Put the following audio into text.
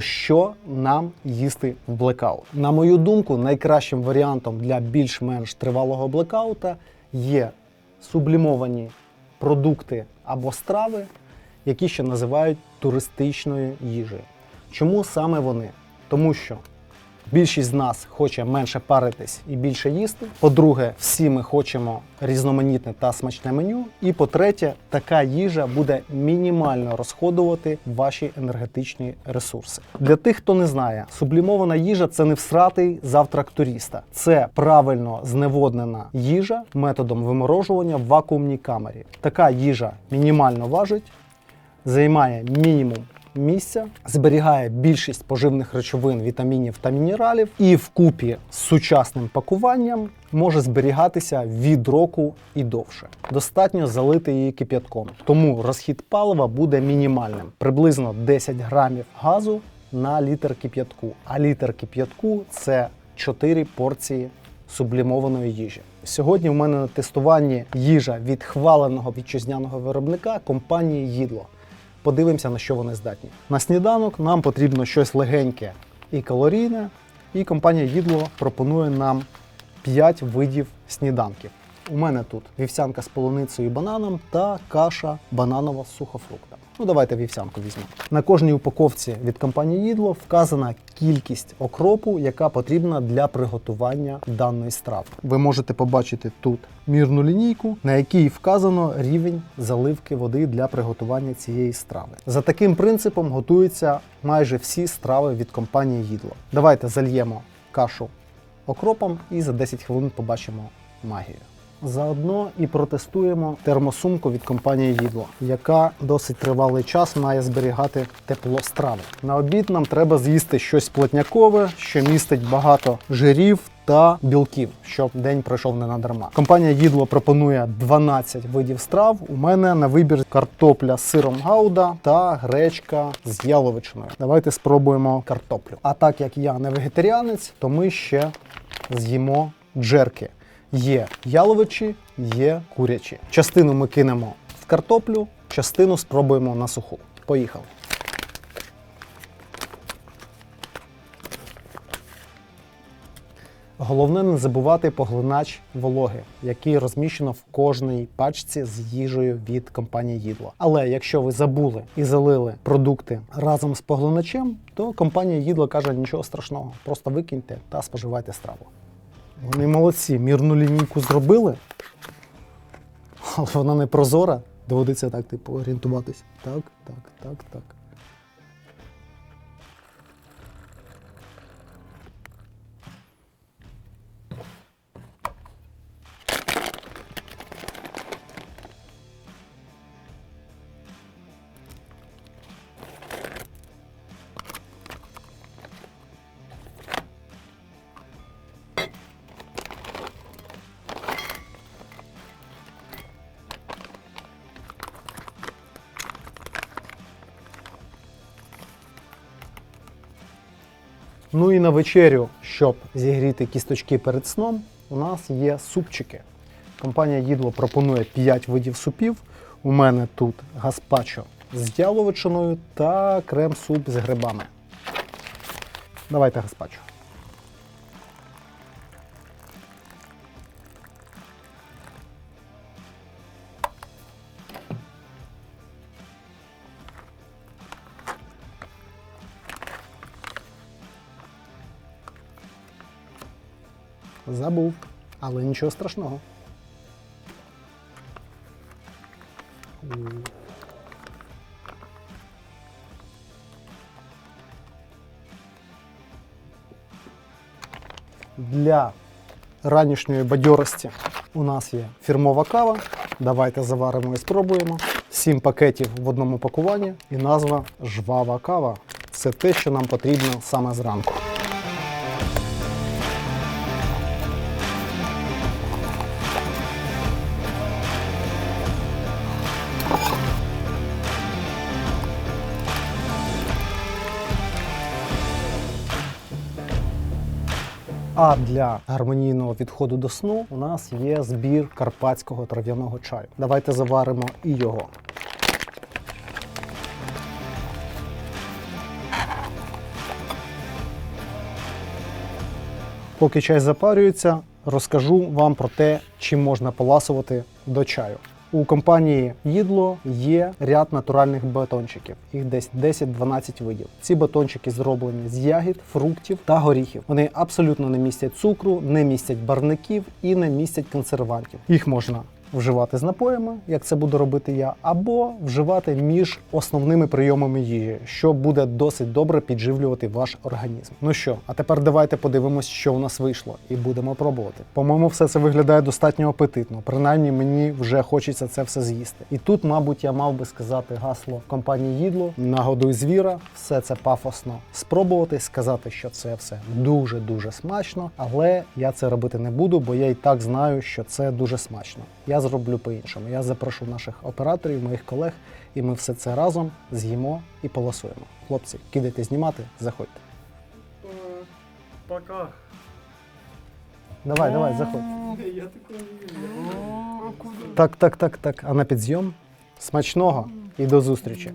Що нам їсти в блекаут? На мою думку, найкращим варіантом для більш-менш тривалого блекаута є сублімовані продукти або страви, які ще називають туристичною їжею. Чому саме вони? Тому що більшість з нас хоче менше паритись і більше їсти. По-друге, всі ми хочемо різноманітне та смачне меню. І по-третє, така їжа буде мінімально розходувати ваші енергетичні ресурси. Для тих, хто не знає, сублімована їжа це не всратий завтрак туриста. Це правильно зневоднена їжа методом виморожування в вакуумній камері. Така їжа мінімально важить, займає мінімум місця, зберігає більшість поживних речовин, вітамінів та мінералів, і вкупі з сучасним пакуванням може зберігатися від року і довше. Достатньо залити її кип'ятком, тому розхід палива буде мінімальним, приблизно 10 грамів газу на літр кип'ятку. А літр кип'ятку це 4 порції сублімованої їжі. Сьогодні в мене на тестуванні їжа від хваленого вітчизняного виробника компанії Їдло. Подивимося, на що вони здатні. На сніданок нам потрібно щось легеньке і калорійне, і компанія Їдло пропонує нам 5 видів сніданків. У мене тут вівсянка з полуницею і бананом та каша бананова з сухофруктами. Ну, давайте вівсянку візьмемо. На кожній упаковці від компанії Їдло вказана кількість окропу, яка потрібна для приготування даної страви. Ви можете побачити тут мірну лінійку, на якій вказано рівень заливки води для приготування цієї страви. За таким принципом готуються майже всі страви від компанії Їдло. Давайте зальємо кашу окропом і за 10 хвилин побачимо магію. Заодно і протестуємо термосумку від компанії Їдло, яка досить тривалий час має зберігати тепло страви. На обід нам треба з'їсти щось плотнякове, що містить багато жирів та білків, щоб день пройшов не надарма. Компанія Їдло пропонує 12 видів страв. У мене на вибір картопля з сиром гауда та гречка з яловичиною. Давайте спробуємо картоплю. А так як я не вегетаріанець, то ми ще з'їмо джерки. Є яловичі, є курячі. Частину ми кинемо в картоплю, частину спробуємо на суху. Поїхали. Головне не забувати поглинач вологи, який розміщено в кожній пачці з їжею від компанії Їдло. Але якщо ви забули і залили продукти разом з поглиначем, то компанія Їдло каже нічого страшного, просто викиньте та споживайте страву. Вони молодці, мірну лінійку зробили, але вона не прозора. Доводиться так, типу, орієнтуватись. Так, так, так, так. Ну і на вечерю, щоб зігріти кісточки перед сном, у нас є супчики. Компанія Їдло пропонує 5 видів супів. У мене тут гаспачо з яловичиною та крем-суп з грибами. Давайте гаспачо. Забув, але нічого страшного. Для ранішньої бадьорості у нас є фірмова кава. Давайте заваримо і спробуємо. Сім пакетів в одному пакуванні і назва жвава кава. Це те, що нам потрібно саме зранку. А для гармонійного відходу до сну у нас є збір карпатського трав'яного чаю. Давайте заваримо і його. Поки чай запарюється, розкажу вам про те, чим можна поласувати до чаю. У компанії Їдло є ряд натуральних батончиків. Їх десь 10-12 видів. Ці батончики зроблені з ягід, фруктів та горіхів. Вони абсолютно не містять цукру, не містять барників і не містять консервантів. Їх можна вживати з напоями, як це буду робити я, або вживати між основними прийомами їжі, що буде досить добре підживлювати ваш організм. Ну що, а тепер давайте подивимось, що у нас вийшло, і будемо пробувати. По-моєму, все це виглядає достатньо апетитно. Принаймні мені вже хочеться це все з'їсти. І тут, мабуть, я мав би сказати гасло компанії Їдло нагодуй звіра, все це пафосно спробувати, сказати, що це все дуже дуже смачно, але я це робити не буду, бо я і так знаю, що це дуже смачно. Я зроблю по-іншому. Я запрошу наших операторів, моїх колег, і ми все це разом з'їмо і полосуємо. Хлопці, кидайте знімати, заходьте. Пока. Давай, давай, заходь. Я такого не Так, так, так, так. А на підзйом? Смачного і до зустрічі.